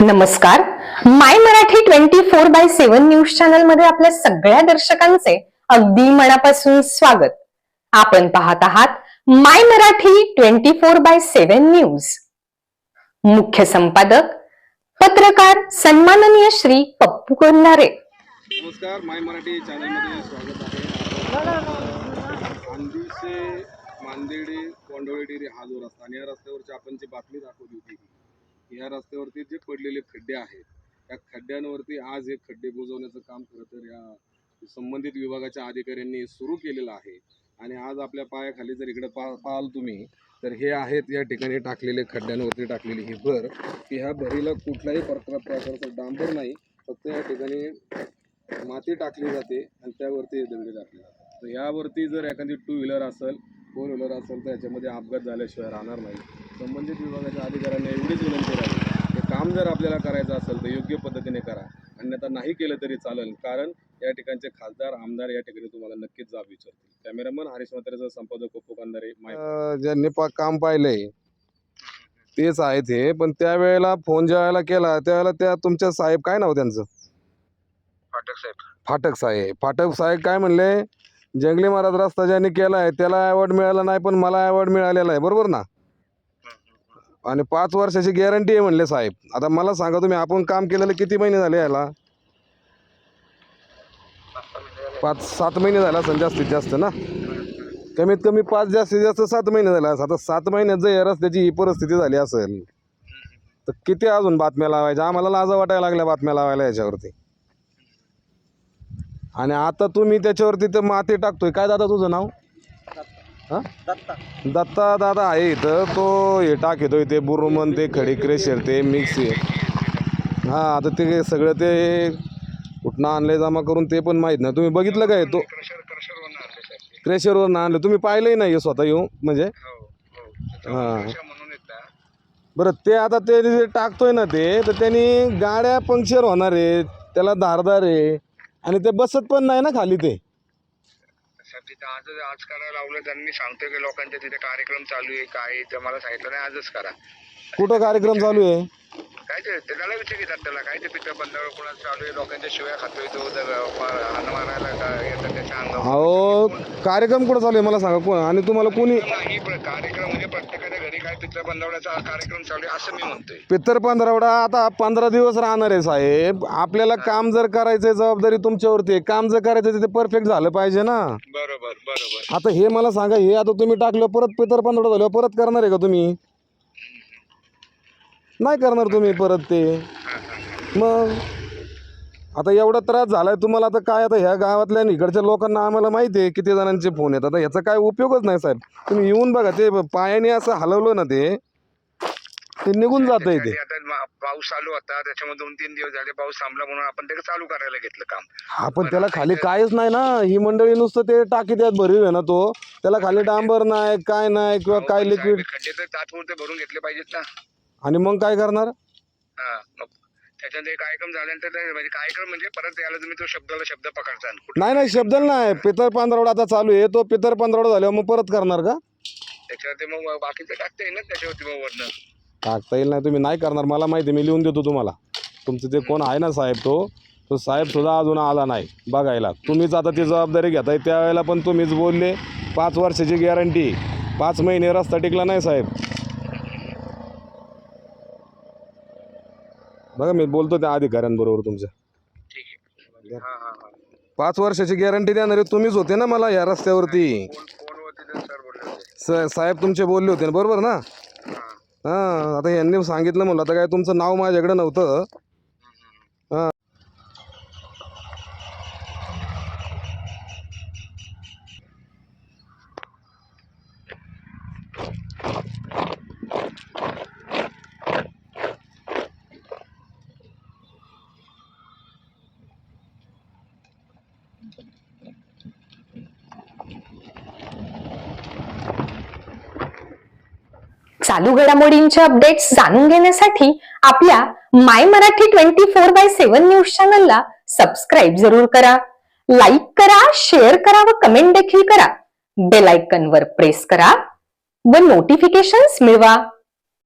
नमस्कार. My Marathi twenty four by seven news चॅनलमध्ये आपल्या सगळ्या दर्शकांचे अगदी मनापासून स्वागत. आपण पाहत आहात my Marathi twenty four by seven news. मुख्य संपादक पत्रकार सन्माननीय श्री पप्पू कोल्हारे. नमस्कार माय मराठी चॅनलमध्ये स्वागत आहे. आंदिसे मांदेडे कोंडवळे हा जो रस्ता आणि या रस्त्यावरची आपण जी बातमी दाखवली होती या रस्त्यावरती जे पडलेले खड्डे आहेत त्या खड्ड्यांवरती आज हे खड्डे बुजवण्याचं काम खरं तर या संबंधित विभागाच्या अधिकाऱ्यांनी सुरू केलेलं आहे. आणि आज आपल्या पायाखाली जर इकडे पा पाहाल तुम्ही तर हे आहेत या ठिकाणी टाकलेले खड्ड्यांवरती टाकलेली ही भर. की ह्या भरीला कुठलाही प्रकार प्रकारचं डांबर नाही फक्त या ठिकाणी माती टाकली जाते आणि त्यावरती हे दगडे टाकले जातात. तर यावरती जर एखादी टू व्हीलर असेल फोर व्हीलर असेल तर याच्यामध्ये अपघात झाल्याशिवाय राहणार नाही. संबंधित विभागाच्या अधिकाऱ्यांना एवढीच विनंती राहील हे काम जर आपल्याला करायचं असेल तर योग्य पद्धतीने करा. अन्यथा नाही केलं तरी चालेल कारण या ठिकाणचे खासदार आमदार या ठिकाणी तुम्हाला नक्कीच जाब विचारतील. कॅमेरामन हरीश म्हात्रेचा संपादक ओप्पो कांदारे ज्यांनी काम पाहिलंय तेच आहेत हे पण त्यावेळेला फोन ज्या वेळेला केला त्यावेळेला त्या तुमच्या साहेब काय नाव त्यांचं? फाटक साहेब. फाटक साहेब. फाटक साहेब काय म्हणले? जंगली महाराज रस्ता ज्यांनी केला आहे त्याला अवॉर्ड मिळाला नाही पण मला अवॉर्ड मिळालेला आहे बरोबर ना? आणि पाच वर्षाची गॅरंटी आहे म्हणले साहेब. आता मला सांगा तुम्ही आपण काम केलेलं किती महिने झाले याला? पाच सात महिने झाला असेल जास्तीत जास्त ना? कमीत कमी पाच जास्तीत जास्त सात महिने झाले असं आता सात महिन्यात जर या रस्त्याची ही परिस्थिती झाली असेल तर किती अजून बातम्या लावायच्या? आम्हाला लाजा वाटायला लागल्या बातम्या लावायला याच्यावरती. आणि आता तुम्ही त्याच्यावरती तर माती टाकतोय. काय दादा तुझं नाव? हां? दत्ता दादा आहे इथं. तो हे टाकतोय ते बुरुमन ते खडी क्रेशर ते मिक्स आहे आता ते सगळं ते कुठनं आणले जमा करून ते पण माहीत नाही. तुम्ही बघितलं काय? तो क्रेशरवरनं आणलं. तुम्ही पाहिलंही नाही स्वतः येऊ म्हणजे? हां. बरं ते आता ते जे टाकतोय ना ते तर त्यांनी गाड्या पंक्चर होणार आहे. त्याला धारदार आहे. आणि ते बसत पण नाही ना खाली ते. साहेब तिथे आजच आज करायला लावलं त्यांनी सांगतोय की लोकांच्या तिथे कार्यक्रम चालू आहे काय आहे, तर मला सांगितलं नाही आजच करा. कुठं कार्यक्रम चालू आहे? ते त्याला विचार घेतात त्याला काय ते पित्र बंदावर कोणाला चालू आहे? लोकांच्या शिव्या खातोय तो तर हाण मारायला का येतात त्याच्या अंगावर? अहो कार्यक्रम कुठं चालू आहे? मला सांगा कोण आणि तुम्हाला कोणी नाही पण कार्यक्रम म्हणजे प्रत्येकाच्या घरी काय पित्र बंदावण्याचा कार्यक्रम चालू आहे असं मी म्हणतोय. पित्तर पंधरवडा आता पंधरा दिवस राहणार आहे साहेब. आपल्याला काम जर करायचं जबाबदारी तुमच्यावरती आहे. काम जर करायचं ते परफेक्ट झालं पाहिजे ना. बरोबर बरोबर. आता हे मला सांगा हे आता तुम्ही टाकलं परत पितर पंधरवडा झालं परत करणार आहे का तुम्ही? नाही करणार तुम्ही परत ते. मग आता एवढा त्रास झालाय तुम्हाला आता काय आता ह्या गावातल्या आणि इकडच्या लोकांना आम्हाला माहिती आहे किती जणांचे फोन येतात. आता ह्याचा काय उपयोगच नाही साहेब. तुम्ही येऊन बघा ते पायाने असं हलवलं ना ते ते निघून जात आहे ते. खाली आता मा- पाऊस चालू होता त्याच्यामुळे दोन तीन दिवस झाले पाऊस थांबला म्हणून आपण ते चालू करायला घेतलं काम. हा पण त्याला खाली काहीच नाही ना. ही मंडळी नुसतं ते टाकी त्यात भरीव आहे ना तो. त्याला खाली डांबर नाही काय नाही किंवा काय लिक्विड खड्डे तर तात्पुरते भरून घेतले पाहिजेत ना. आणि मग काय करणार? हा मग त्याच्यानंतर हे कार्यक्रम झाल्यानंतर ते म्हणजे कार्यक्रम म्हणजे परत याला तुम्ही तो शब्दाला शब्द पकडता कुठं? नाही नाही शब्द नाही. पितर पंधरवडा आता चालू आहे. तो पितर पंधरवडा झाल्यावर मग परत करणार का? त्याच्यावरती मग बाकीचं टाकता येईल ना त्याच्यावरती मग वरनं. टाकता येईल नाही तुम्ही नाही करणार. मला माहिती आहे, मी लिहून देतो तुम्हाला. तुमचं ते कोण आहे ना साहेब तो तो साहेब सुद्धा अजून आला नाही बघायला. तुम्हीच आता ती जबाबदारी घेताय. त्यावेळेला पण तुम्हीच बोलले पाच वर्षाची गॅरंटी पाच महिने रस्ता टिकला नाही साहेब. बघा मी बोलतो त्या अधिकाऱ्यांबरोबर तुमच्या ठीक आहे. हा हा हा. पाच वर्षाची गॅरंटी देणारे तुम्हीच होते ना मला या रस्त्यावरती? फोन फोनवरती तर सर बोलले होते. स साहेब तुमचे बोलले होते ना बरोबर ना? हा. हां आता यांनी सांगितलं म्हणलं आता काय तुमचं नाव माझ्याकडे नव्हतं. चालू घडामोडींचे अपडेट्स जाणून घेण्यासाठी आपल्या my Marathi twenty four by seven news चॅनलला सबस्क्राईब जरूर करा. लाईक करा शेअर करा व कमेंट देखील करा. बेल आयकनवर प्रेस करा. व नोटिफिकेशन्स मिळवा.